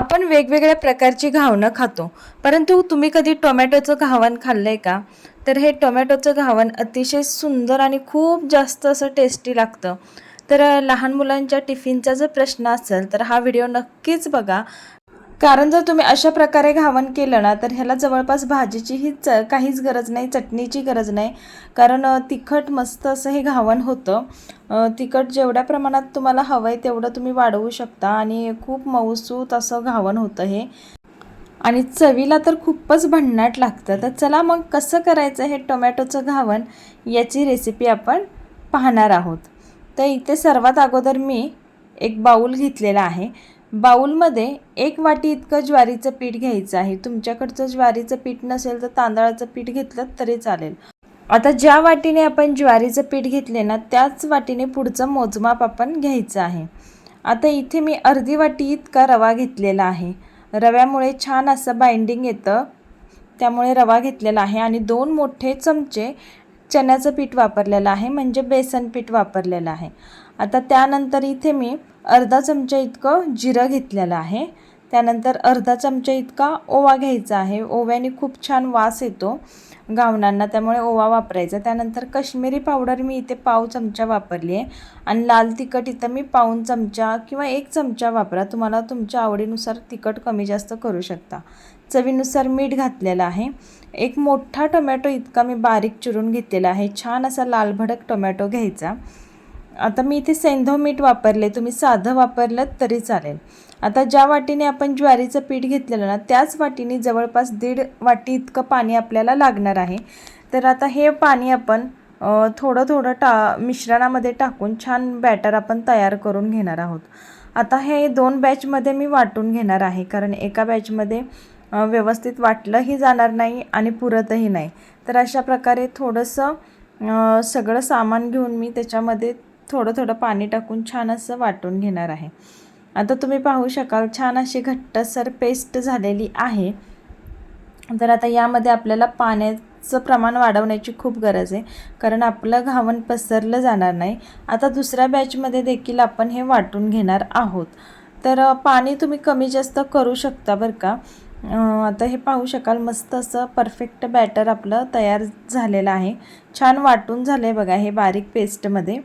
आपण वेगवेगळ्या प्रकारची घावणं खातो. परंतु तुम्ही कधी टोमॅटोचं घावण आहे का? तर हे टोमॅटोचं घावण अतिशय सुंदर आणि खूप जास्त असं टेस्टी लागतं. तर लहान मुलांच्या टिफिनचा जर प्रश्न असेल तर हा व्हिडिओ नक्कीच बघा. कारण जर तुम्ही अशा प्रकारे घावण केलं ना तर ह्याला जवळपास भाजीचीही च काहीच गरज नाही चटणीची गरज नाही. कारण तिखट मस्त असं हे घावण होतं. तिखट जेवढ्या प्रमाणात तुम्हाला हवं आहे तेवढं तुम्ही वाढवू शकता आणि खूप मऊसूत असं घावण होतं हे. आणि चवीला तर खूपच भन्नाट लागतं. तर चला मग कसं करायचं हे टोमॅटोचं घावण याची रेसिपी आपण पाहणार आहोत. तर इथे सर्वात अगोदर मी एक बाऊल घेतलेला आहे. बाऊलमध्ये एक वाटी इतकं ज्वारीचं पीठ घ्यायचं आहे. तुमच्याकडचं ज्वारीचं पीठ नसेल तर तांदळाचं पीठ घेतलं तरी चालेल. आता ज्या वाटीने आपण ज्वारीचं पीठ घेतले ना त्याच वाटीने पुढचं मोजमाप आपण घ्यायचं आहे. आता इथे मी अर्धी वाटी इतका रवा घेतलेला आहे. रव्यामुळे छान असं बाइंडिंग येतं. त्यामुळे रवा घेतलेला आहे आणि दोन मोठे चमचे चण्याचं पीठ वापरलेलं आहे म्हणजे बेसन पीठ वापरलेलं आहे. आता त्यानंतर इथे मी अर्धा चमचा इतकं जिरं घेतलेलं आहे. त्यानंतर अर्धा चमचा इतका ओवा घ्यायचा आहे. ओव्याने खूप छान वास येतो गावणांना त्यामुळे ओवा वापरायचा. त्यानंतर कश्मीरी पावडर मी इथे पाव चमचा वापरली आहे. आणि लाल तिखट इथं मी पाऊन चमचा किंवा एक चमचा वापरा. तुम्हाला तुमच्या आवडीनुसार तिखट कमी जास्त करू शकता. चवीनुसार मीठ घातलेलं आहे. एक मोठा टोमॅटो इतका मी बारीक चिरून घेतलेला आहे. छान असा लाल भडक टोमॅटो घ्यायचा. आता मी इथे सेंधव मीठ वापरले तुम्ही साधं वापरलं तरी चालेल. आता ज्या वाटीने आपण ज्वारीचं पीठ घेतलेलं ना त्याच वाटीने जवळपास दीड वाटी इतकं पाणी आपल्याला लागणार आहे. तर आता हे पाणी आपण थोडं थोडं टा मिश्रणामध्ये टाकून छान बॅटर आपण तयार करून घेणार आहोत. आता हे दोन बॅचमध्ये मी वाटून घेणार आहे कारण एका बॅचमध्ये व्यवस्थित वाटलंही जाणार नाही आणि पुरतही नाही. तर अशा प्रकारे थोडंसं सगळं सामान घेऊन मी त्याच्यामध्ये थोडं थोडं पाणी टाकून छान असं वाटून घेणार आहे. आता तुम्ही पाहू शकाल छान अशी घट्टसर पेस्ट झालेली आहे. तर आता यामध्ये आपल्याला पाण्याचं प्रमाण वाढवण्याची खूप गरज आहे कारण आपलं घावण पसरलं जाणार नाही. आता दुसऱ्या बॅचमध्ये देखील आपण हे वाटून घेणार आहोत. तर पाणी तुम्ही कमी जास्त करू शकता बरं का. आता हे पाहू शकाल मस्त असं परफेक्ट बॅटर आपलं तयार झालेलं आहे. छान वाटून झालं आहे बघा हे बारीक पेस्टमध्ये.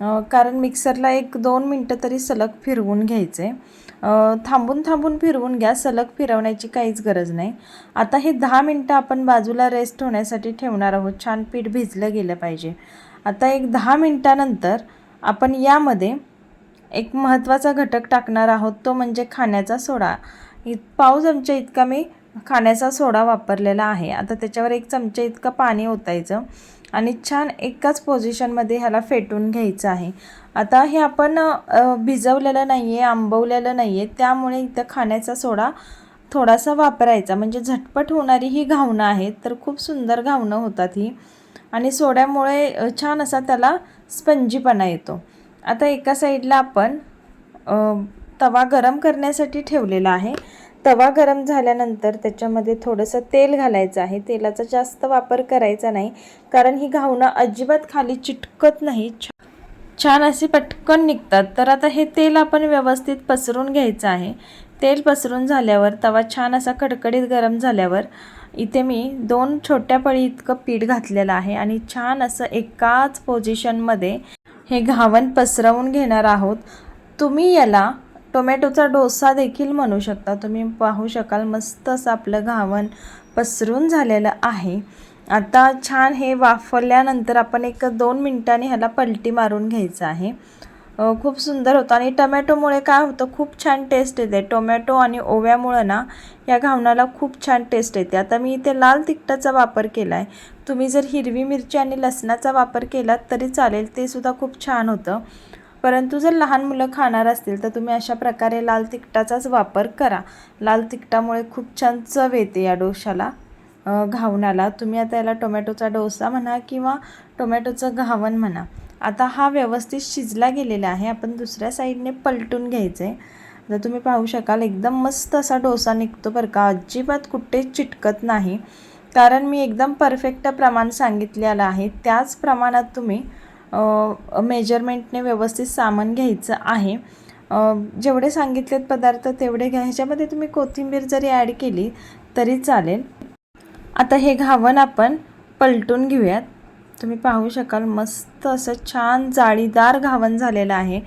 कारण मिक्सरला एक दोन मिनटं तरी सलग फिरवून घ्यायचे. थांबून थांबून फिरवून घ्या सलग फिरवण्याची काहीच गरज नाही. आता हे दहा मिनटं आपण बाजूला रेस्ट होण्यासाठी ठेवणार आहोत. छान पीठ भिजलं गेलं पाहिजे. आता एक दहा मिनटानंतर आपण यामध्ये एक महत्त्वाचा घटक टाकणार आहोत. तो म्हणजे खाण्याचा सोडा. इत पाव चमचा इतका मी खाण्याचा सोडा वापरलेला आहे. आता त्याच्यावर एक चमचा इतकं पाणी ओतायचं. आणि छान एकाच पोझिशनमध्ये ह्याला फेटून घ्यायचं आहे. आता हे आपण भिजवलेलं नाही आहे आंबवलेलं नाही आहे त्यामुळे इथं खाण्याचा सोडा थोडासा वापरायचा. म्हणजे झटपट होणारी ही घावणं आहेत तर खूप सुंदर घावणं होतात ही. आणि सोड्यामुळे छान असा त्याला स्पंजीपणा येतो. आता एका साईडला आपण तवा गरम करण्यासाठी ठेवलेला आहे. तवा गरम झाल्यानंतर त्याच्यामध्ये थोडंसं तेल घालायचं आहे. तेलाचा जास्त वापर करायचा नाही कारण ही घावणं अजिबात खाली चिटकत नाही. छान अशी पटकन निघतात. तर आता हे तेल आपण व्यवस्थित पसरून घ्यायचं आहे. तेल पसरून झाल्यावर तवा छान असा कडकडीत गरम झाल्यावर इथे मी दोन छोट्या पळी इतकं पीठ घातलेलं आहे आणि छान असं एकाच पोझिशनमध्ये हे घावण पसरवून घेणार आहोत. तुम्ही याला टोमॅटोचा डोसा देखील म्हणू शकता. तुम्ही पाहू शकाल मस्त असं आपलं घावण पसरून झालेलं आहे. आता छान हे वाफवल्यानंतर आपण एक दोन मिनटांनी ह्याला पलटी मारून घ्यायचं आहे. खूप सुंदर होतं आणि टोमॅटोमुळे काय होतं खूप छान टेस्ट येते. टोमॅटो आणि ओव्यामुळं ना या घावणाला खूप छान टेस्ट येते. आता मी इथे लाल तिखटाचा वापर केला आहे तुम्ही जर हिरवी मिरची आणि लसणाचा वापर केलात तरी चालेल ते सुद्धा खूप छान होतं. परंतु जर लहान मुलं खाणार असतील तर तुम्ही अशा प्रकारे लाल तिखटाचाच वापर करा. लाल तिखटामुळे खूप छान चव येते या डोशाला घावणाला तुम्ही आता याला टोमॅटोचा डोसा म्हणा किंवा टोमॅटोचं घावण म्हणा. आता हा व्यवस्थित शिजला गेलेला आहे. आपण दुसऱ्या साईडने पलटून घ्यायचं आहे जर तुम्ही पाहू शकाल एकदम मस्त असा डोसा निघतो बरं का. अजिबात कुठे चिटकत नाही. कारण मी एकदम परफेक्ट प्रमाण सांगितलेलं आहे. त्याच प्रमाणात तुम्ही मेजरमेंटने व्यवस्थित सामान घ्यायचं आहे. जेवढे सांगितलेत पदार्थ तेवढे घ्या. ह्याच्यामध्ये तुम्ही कोथिंबीर जरी ॲड केली तरी चालेल. आता हे घावण आपण पलटून घेऊयात. तुम्ही पाहू शकाल मस्त असं छान जाळीदार घावण झालेलं आहे.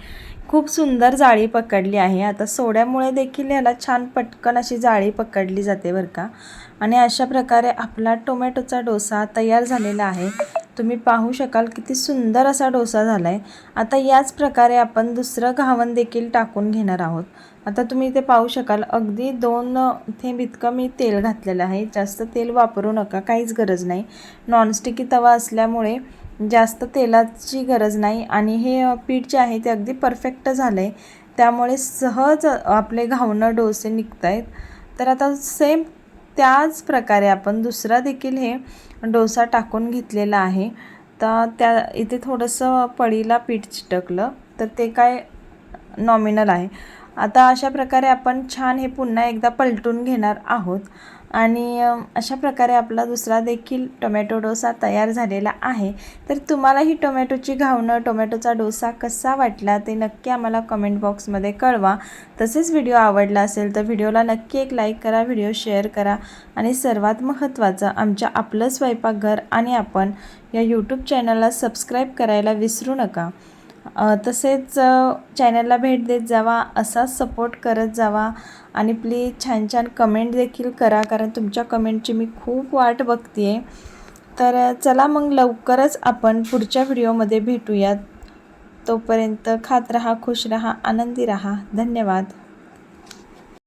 खूप सुंदर जाळी पकडली आहे. आता सोड्यामुळे देखील याला छान पटकन अशी जाळी पकडली जाते बरं का. आणि अशा प्रकारे आपला टोमॅटोचा डोसा तयार झालेला आहे. तुम्ही पाहू शकाल किती सुंदर असा डोसा झाला आहे आता याच प्रकारे आपण दुसरं घावण देखील टाकून घेणार आहोत. आता तुम्ही इथे पाहू शकाल अगदी दोन थेंब इतकं मी तेल घातलेलं आहे. जास्त तेल वापरू नका काहीच गरज नाही. नॉनस्टिकी तवा असल्यामुळे जास्त तेलाची गरज नाही. आणि हे पीठ जे आहे ते अगदी परफेक्ट झालं आहे त्यामुळे सहज आपले घावणं डोसे निघत आहेत तर आता सेम त्याच प्रकारे आपण दुसरा देखील हे डोसा टाकून घेतलेला आहे. तर त्या इथे थोडंसं पडीला पीठ चिटकलं. तर ते काय नॉमिनल आहे. आता अशा प्रकारे आपण छान हे पुन्हा एकदा पलटून घेणार आहोत. आणि अशा प्रकारे आपला दुसरा देखील टोमॅटो डोसा तयार झालेला आहे. तर तुम्हाला ही टोमॅटोची घावणं टोमॅटोचा डोसा कसा वाटला ते नक्की आम्हाला कमेंट बॉक्समध्ये कळवा. तसेच व्हिडिओ आवडला असेल तर व्हिडिओला नक्की एक लाईक करा व्हिडिओ शेअर करा. आणि सर्वात महत्त्वाचं आमच्या आपलं स्वयंपाकघर आणि आपण या यूट्यूब चॅनलला सबस्क्राईब करायला विसरू नका. तसेच चॅनलला भेट देत जावा असाच सपोर्ट करत जावा आणि प्लीज छान छान कमेंट देखील करा कारण तुमच्या कमेंटची मी खूप वाट बघते आहे तर चला मग लवकरच आपण पुढच्या व्हिडिओमध्ये भेटूयात. तोपर्यंत खात रहा खुश रहा आनंदी रहा. धन्यवाद.